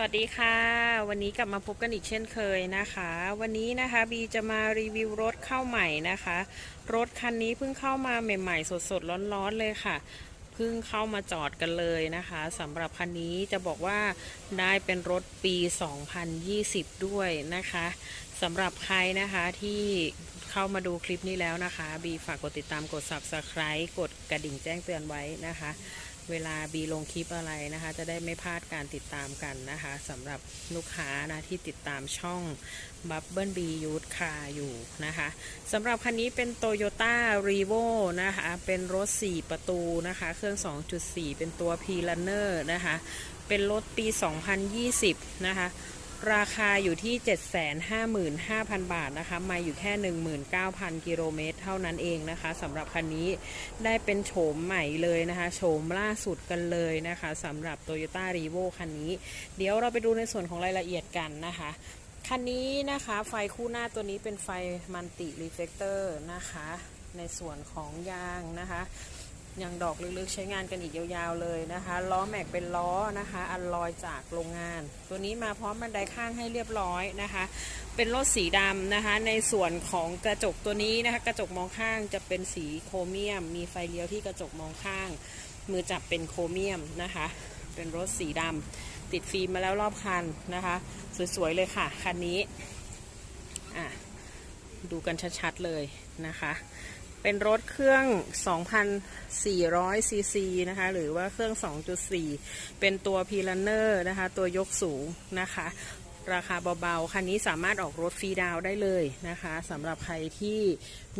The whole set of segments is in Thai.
วัสดีค่ะ วันนี้กลับมาพบกันอีกเช่นเคยนะคะ วันนี้นะคะบีจะมารีวิวรถเข้าใหม่นะคะ รถคันนี้เพิ่งเข้ามาใหม่ๆ สดๆ ร้อนๆเลยค่ะเพิ่งเข้ามาจอดกันเลยนะคะสำหรับคันนี้จะบอกว่าได้เป็นรถปี 2020 ด้วยนะคะสำหรับใครนะคะที่เข้ามาดูคลิปนี้แล้วนะคะบีฝากกดติดตามกด subscribe กดกระดิ่งแจ้งเตือนไว้นะคะ เวลาบีลงคลิปอะไรนะคะ จะได้ไม่พลาดการติดตามกันนะคะสำหรับลูกค้านะที่ติดตามช่อง Bubble B Youth Car อยู่นะคะสำหรับคันนี้เป็น Toyota r e v o นะคะเป็นรถ 4 ประตูนะคะ เครื่อง 2.4 เป็นตัว P Runner นะคะ เป็นรถปี 2020 นะคะ ราคาอยู่ที่ 755,000 บาทนะคะ มาอยู่แค่ 19,000 กิโลเมตร เท่านั้นเองนะคะสำหรับคันนี้ได้เป็นโฉมใหม่เลยนะคะ โฉมล่าสุดกันเลยนะคะสำหรับ Toyota r e v o คันนี้ เดี๋ยวเราไปดูในส่วนของรายละเอียดกันนะคะ คันนี้นะคะไฟคู่หน้าตัวนี้เป็นไฟมันติรีเฟกเตอร์นะคะ ในส่วนของยางนะคะ ยางดอกลึกๆใช้งานกันอีกยาวๆเลยนะคะ ล้อแม็กเป็นล้อนะคะ อันลอยจากโรงงาน ตัวนี้มาพร้อมบันไดข้างให้เรียบร้อยนะคะ เป็นรถสีดำนะคะ ในส่วนของกระจกตัวนี้นะคะ กระจกมองข้างจะเป็นสีโครเมียม มีไฟเลี้ยวที่กระจกมองข้าง มือจับเป็นโครเมียมนะคะ เป็นรถสีดำติดฟิล์มมาแล้วรอบคันนะคะ สวยๆเลยค่ะคันนี้อะดูกันชัดๆเลยนะคะ เป็นรถเครื่อง 2,400 ซีซีนะคะ หรือว่าเครื่อง 2.4 เป็นตัวพีลันเนอร์นะคะ ตัวยกสูงนะคะ ราคาเบาๆ คันนี้สามารถออกรถฟรีดาวได้เลยนะคะสำหรับใครที่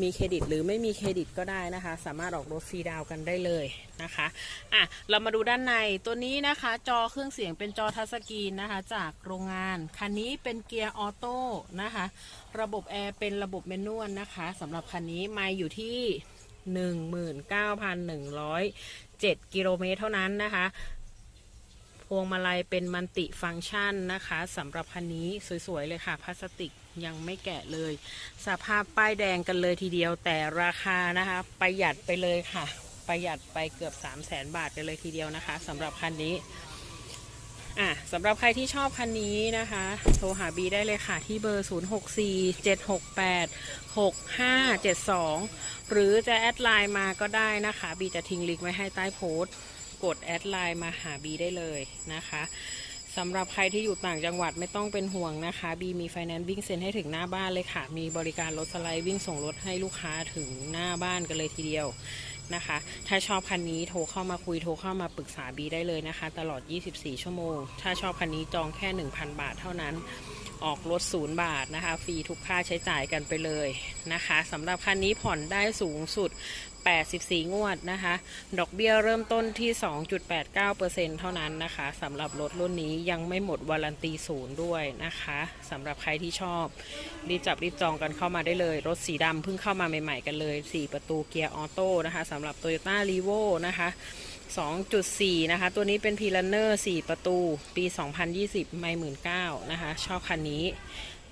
มีเครดิตหรือไม่มีเครดิตก็ได้นะคะ สามารถออกรถฟรีดาวกันได้เลยนะคะอะเรามาดูด้านในตัวนี้นะคะ จอเครื่องเสียงเป็นจอทัชสกรีนนะคะ จากโรงงาน คันนี้เป็นเกียร์ออโต้นะคะ ระบบแอร์เป็นระบบแมนนวลนะคะสำหรับคันนี้ไม่อยู่ที่ 19,107กิโลเมตรเท่านั้นนะคะ พวงมาลัยเป็นมันติฟังก์ชันนะคะสำหรับคันนี้สวยๆเลยค่ะพลาสติกยังไม่แกะเลย สภาพป้ายแดงกันเลยทีเดียวแต่ราคานะคะ ประหยัดไปเลยค่ะ ประหยัดไปเกือบ 3 0 0แสนบาทกันเลยทีเดียวนะคะสำหรับคันนี้อะสำหรับใครที่ชอบคันนี้นะคะ โทรหาบีได้เลยค่ะ ที่เบอร์ 0647686572 หรือจะแอดไลน์มาก็ได้นะคะ บีจะทิ้งลิงก์ไว้ให้ใต้โพสต์ กดแอดไลน์มาหาบีได้เลยนะคะสำหรับใครที่อยู่ต่างจังหวัดไม่ต้องเป็นห่วงนะคะ บีมีไฟแนนซ์วิ่งเซ็นให้ถึงหน้าบ้านเลยค่ะ มีบริการรถสไลด์วิ่งส่งรถให้ลูกค้าถึงหน้าบ้านกันเลยทีเดียวนะคะ ถ้าชอบคันนี้โทรเข้ามาคุยโทรเข้ามาปรึกษาบีได้เลยนะคะ ตลอด 24 ชั่วโมง ถ้าชอบคันนี้จองแค่ 1,000 บาทเท่านั้น ออกรถศูนย์บาทนะคะ ฟรีทุกค่าใช้จ่ายกันไปเลยนะคะสำหรับคันนี้ผ่อนได้สูงสุด 84 งวดนะคะ ดอกเบี้ยเริ่มต้นที่ 2.89%เท่านั้นนะคะสำหรับรถรุ่นนี้ยังไม่หมดวารันตีศูนย์ด้วยนะคะสำหรับใครที่ชอบ รีบจับรีบจองกันเข้ามาได้เลย รถสีดำเพิ่งเข้ามาใหม่ๆกันเลย 4 ประตูเกียร์ออโต้นะคะสำหรับ Toyota r e v o นะคะ2.4 นะคะ ตัวนี้เป็นพีลันเนอร์4ประตู ปี 2020 ไม่หมื่นเก้านะคะ ชอบคันนี้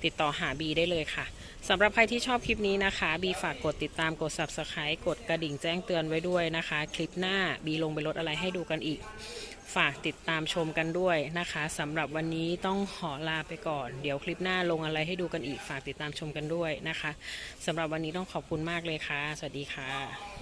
ติดต่อหาบีได้เลยค่ะสำหรับใครที่ชอบคลิปนี้นะคะบีฝากกดติดตามกด subscribe กดกระดิ่งแจ้งเตือนไว้ด้วยนะคะ คลิปหน้าบีลงไปลดอะไรให้ดูกันอีก ฝากติดตามชมกันด้วยนะคะสำหรับวันนี้ต้องขอลาไปก่อน เดี๋ยวคลิปหน้าลงอะไรให้ดูกันอีก ฝากติดตามชมกันด้วยนะคะสำหรับวันนี้ต้องขอบคุณมากเลยค่ะ สวัสดีค่ะ